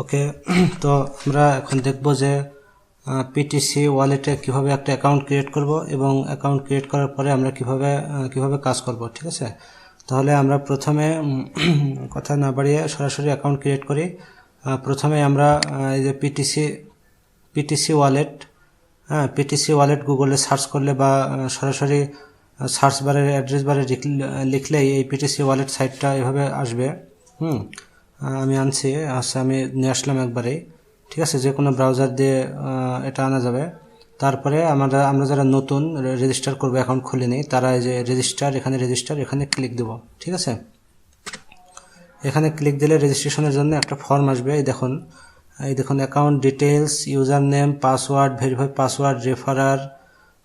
ওকে তো আমরা এখন দেখব যে পিটিসি ওয়ালেটে কীভাবে একটা অ্যাকাউন্ট ক্রিয়েট করব এবং অ্যাকাউন্ট ক্রিয়েট করার পরে আমরা কীভাবে কীভাবে কাজ করব, ঠিক আছে? তাহলে আমরা প্রথমে কথা না বাড়িয়ে সরাসরি অ্যাকাউন্ট ক্রিয়েট করি। প্রথমে আমরা এই যে পিটিসি পিটিসি ওয়ালেট হ্যাঁ পিটিসি ওয়ালেট গুগলে সার্চ করলে বা সরাসরি সার্চ বারে অ্যাড্রেস বারে লিখলেই এই পিটিসি ওয়ালেট সাইটটা এভাবে আসবে। হুম আমি আনছি আচ্ছা আমি নিয়ে আসলাম একবারেই। ঠিক আছে, যে কোনো ব্রাউজার দিয়ে এটা আনা যাবে। তারপরে আমরা আমরা যারা নতুন রেজিস্টার করব অ্যাকাউন্ট খুলিনি তারা এই যে রেজিস্টার এখানে রেজিস্টার এখানে ক্লিক দেবো। ঠিক আছে? এখানে ক্লিক দিলে রেজিস্ট্রেশনের জন্য একটা ফর্ম আসবে, এই দেখুন। এই দেখুন account details user name password verify password referrer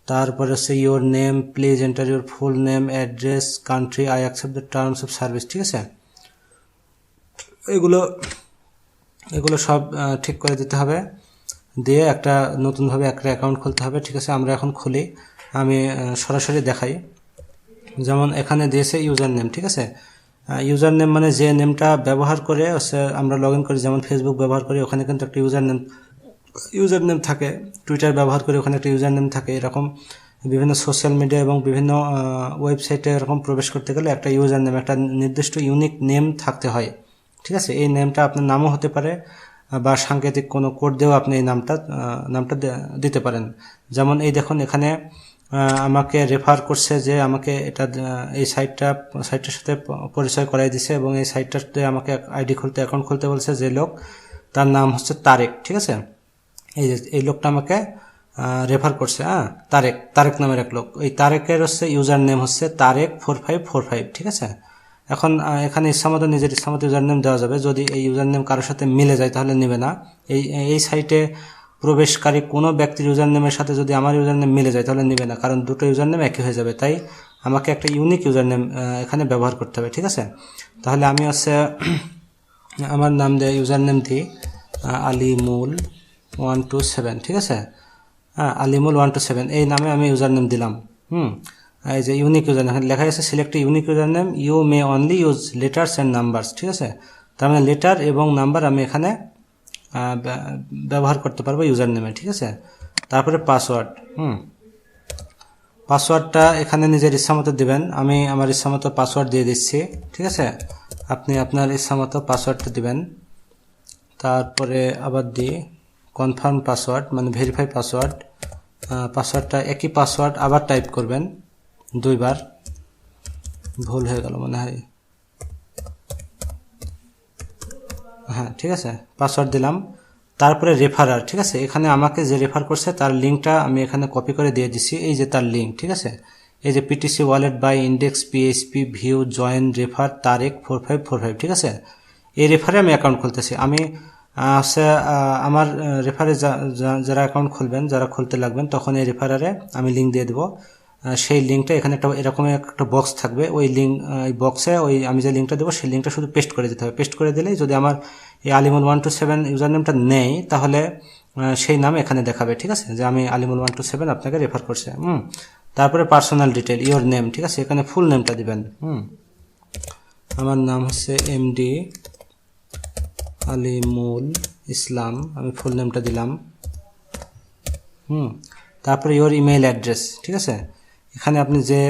তারপরে হচ্ছে your name please enter your full name address country I accept the terms of service ঠিক আছে? এগুলো এগুলো সব ঠিক করে দিতে হবে। দিয়ে একটা নতুনভাবে একটা অ্যাকাউন্ট খুলতে হবে। ঠিক আছে, আমরা এখন খুলি। আমি সরাসরি দেখাই। যেমন এখানে দিয়েছে ইউজার নেম ঠিক আছে? ইউজার নেম মানে যে নেমটা ব্যবহার করে আমরা লগ করি, যেমন ফেসবুক ব্যবহার করি, ওখানে কিন্তু একটা ইউজার নেম ইউজার নেম থাকে। টুইটার ব্যবহার করে ওখানে একটা ইউজার নেম থাকে। এরকম বিভিন্ন সোশ্যাল মিডিয়া এবং বিভিন্ন ওয়েবসাইটে এরকম প্রবেশ করতে গেলে একটা ইউজার নেম একটা নির্দিষ্ট ইউনিক নেম থাকতে হয়। ঠিক আছে? এই নেমটা আপনার নামও হতে পারে, বা সাংকেতিক কোনো কোড দিয়েও আপনি এই নামটা নামটা দিতে পারেন। যেমন এই দেখুন, এখানে আমাকে রেফার করছে যে আমাকে এটা এই সাইটটা সাইটটার সাথে পরিচয় করাই দিছে এবং এই সাইটটাতে আমাকে আইডি খুলতে অ্যাকাউন্ট খুলতে বলছে যে লোক, তার নাম হচ্ছে তারেক, ঠিক আছে? এই যে, এই লোকটা আমাকে রেফার করছে হ্যাঁ? তারেক তারেক নামের এক লোক। এই তারেকের হচ্ছে ইউজার নেম হচ্ছে Tarek four five four five ঠিক আছে? এখন এখানে ইচ্ছামতো নিজের ইচ্ছামতো ইউজার নেম দেওয়া যাবে। যদি এই ইউজার নেম কারোর সাথে মিলে যায় তাহলে নেবে না। এই এই সাইটে প্রবেশকারী কোনো ব্যক্তির ইউজার নেমের সাথে যদি আমার ইউজার নেম মিলে যায় তাহলে নেবে না। কারণ দুটো ইউজার নেম একই হয়ে যাবে। তাই আমাকে একটা ইউনিক ইউজার নেম এখানে ব্যবহার করতে হবে, ঠিক আছে? তাহলে আমি হচ্ছে আমার নাম দিয়ে ইউজার নেম দিই আলিমুল ওয়ান টু সেভেন, ঠিক আছে? হ্যাঁ আলিমুল ওয়ান টু সেভেন। এই নামে আমি ইউজার নেম দিলাম। হুম। এই যে ইউনিক ইউজার নেম লেখা আছে select unique user name you may only use letters and numbers ঠিক আছে? তার মানে লেটার এবং নাম্বার আমি এখানে ব্যবহার করতে পারব ইউজার নেমে ঠিক আছে? তারপরে পাসওয়ার্ড হুম? পাসওয়ার্ডটা এখানে নিজের ইচ্ছামতো দিবেন। আমি আমার ইচ্ছামতো পাসওয়ার্ড দিয়ে দিচ্ছি, ঠিক আছে? আপনি আপনার ইচ্ছামতো পাসওয়ার্ডটা দিবেন। তারপরে আবার দিই কনফার্ম পাসওয়ার্ড মানে ভেরিফাই পাসওয়ার্ড পাসওয়ার্ডটা একই পাসওয়ার্ড আবার টাইপ করবেন। দুইবার ভুল হয়ে গেল মনে হয়। হ্যাঁ ঠিক আছে পাসওয়ার্ড দিলাম। তারপরে রেফারার ঠিক আছে? এখানে আমাকে যে রেফার করছে তার লিঙ্কটা আমি এখানে কপি করে দিয়ে দিচ্ছি এই যে তার লিঙ্ক ঠিক আছে? এই যে PTC wallet by index PHP view join refer Tarek four five four five ঠিক আছে? এই রেফারে আমি অ্যাকাউন্ট খুলতেছি। আমি হচ্ছে আমার রেফারে যারা অ্যাকাউন্ট খুলবেন, যারা খুলতে লাগবেন, তখন এই রেফারারে আমি লিঙ্ক দিয়ে দেবো। সেই লিঙ্কটা এখানে একটা, এরকম একটা বক্স থাকবে। ওই লিঙ্ক ওই বক্সে ওই আমি যে লিঙ্কটা দেবো, সেই লিঙ্কটা শুধু পেস্ট করে দিতে হবে। পেস্ট করে দিলেই যদি আমার এই আলিমুল ওয়ান টু সেভেন ইউজার নেমটা নেই, তাহলে সেই নাম এখানে দেখাবে, ঠিক আছে? যে আমি আলিমুল ওয়ান টু সেভেন আপনাকে রেফার করছে। হুম? তারপরে পার্সোনাল ডিটেল ইওর নেম ঠিক আছে? এখানে ফুল নেমটা দিবেন। হুম? আমার নাম হচ্ছে এমডি আলিমুল ইসলাম আমি ফুল নেমটা দিলাম। হুম? তারপরে ইওর ইমেইল অ্যাড্রেস ঠিক আছে? এখানে আপনি যে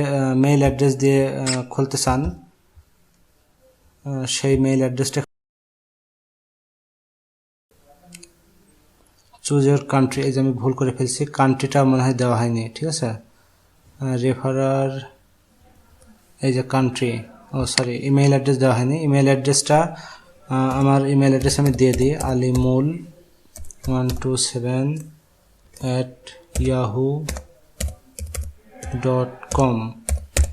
মেইল অ্যাড্রেস দিয়ে খুলতে চান সেই মেইল অ্যাড্রেসটা চুজ ইউর কান্ট্রি এই যে আমি ভুল করে ফেলছি কান্ট্রিটা মনে হয় দেওয়া হয়নি, ঠিক আছে? রেফারার এই যে কান্ট্রি ও সরি ইমেল অ্যাড্রেস দেওয়া হয়নি। ইমেল অ্যাড্রেসটা আমার ইমেল অ্যাড্রেস আমি দিয়ে দিই Alimul one two seven at Yahoo dot com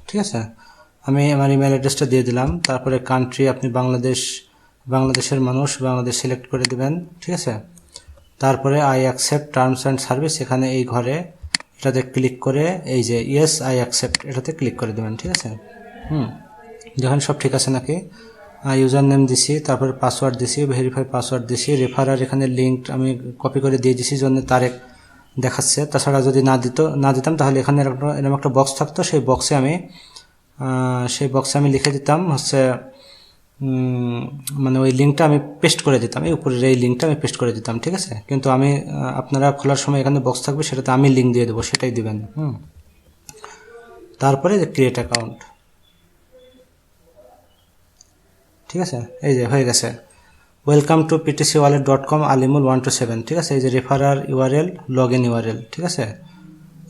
ঠিক আছে? আমি আমার ইমেল অ্যাড্রেসটা দিয়ে দিলাম। তারপরে কান্ট্রি আপনি বাংলাদেশ, বাংলাদেশের মানুষ, বাংলাদেশ সিলেক্ট করে দেবেন। ঠিক আছে? তারপরে I accept terms and service এখানে এই ঘরে, এটাতে ক্লিক করে এই যে ইয়েস আই অ্যাকসেপ্ট এটাতে ক্লিক করে দেবেন। ঠিক আছে? হুম। যখন সব ঠিক আছে নাকি? ইউজার নেম দিছি, তারপরে পাসওয়ার্ড দিছি ভেরিফাই পাসওয়ার্ড দিছি রেফারার এখানে লিঙ্ক আমি কপি করে দিয়ে দিছি, জন্য তারেক দেখাচ্ছে। তাছাড়া যদি না দিত, না দিতাম, তাহলে এখানে এরকম একটা বক্স থাকতো। সেই বক্সে আমি সেই বক্সে আমি লিখে দিতাম, হচ্ছে মানে ওই লিঙ্কটা আমি পেস্ট করে দিতাম। এই উপরের এই লিঙ্কটা আমি পেস্ট করে দিতাম, ঠিক আছে? কিন্তু আমি আপনারা খোলার সময় এখানে বক্স থাকবে, সেটাতে আমি লিঙ্ক দিয়ে দেবো, সেটাই দেবেন, হুম। তারপরে যে ক্রিয়েট অ্যাকাউন্ট ঠিক আছে? এই যে, হয়ে গেছে। Welcome to PTC wallet dot com Alimul one two seven ঠিক আছে? এই যে referral URL log in URL ঠিক আছে?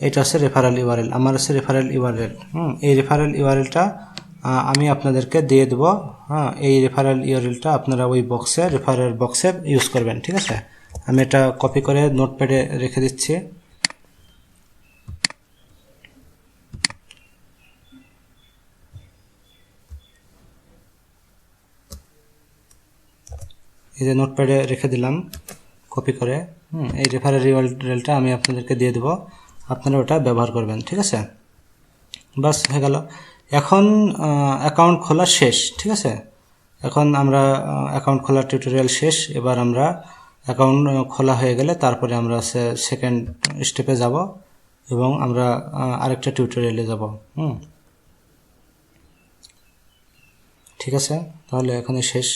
এটা হচ্ছে রেফারেল ইউআরএল আমার হচ্ছে রেফারেল ইউআরএল হুম? এই রেফারেল ইউআরএলটা আমি আপনাদেরকে দিয়ে দেবো হ্যাঁ? এই রেফারেল ইউআরএলটা আপনারা ওই বক্সে রেফারেল বক্সে ইউজ করবেন, ঠিক আছে? আমি এটা কপি করে নোটপ্যাডে রেখে দিচ্ছি। এই যে নোটপ্যাডে রেখে দিলাম কপি করে হুম, এই রেফারেল ইউআরএলটা আমি আপনাদেরকে দিয়ে দেবো। আপনারা ওটা ব্যবহার করবেন ঠিক আছে? বাস হয়ে গেল। এখন অ্যাকাউন্ট খোলা শেষ ঠিক আছে? এখন আমরা অ্যাকাউন্ট খোলার টিউটোরিয়াল শেষ। এবার আমরা অ্যাকাউন্ট খোলা হয়ে গেলে তারপরে আমরা সেকেন্ড স্টেপে যাব এবং আমরা আরেকটা টিউটোরিয়ালে যাব হুম। ঠিক আছে? তাহলে এখানে শেষ।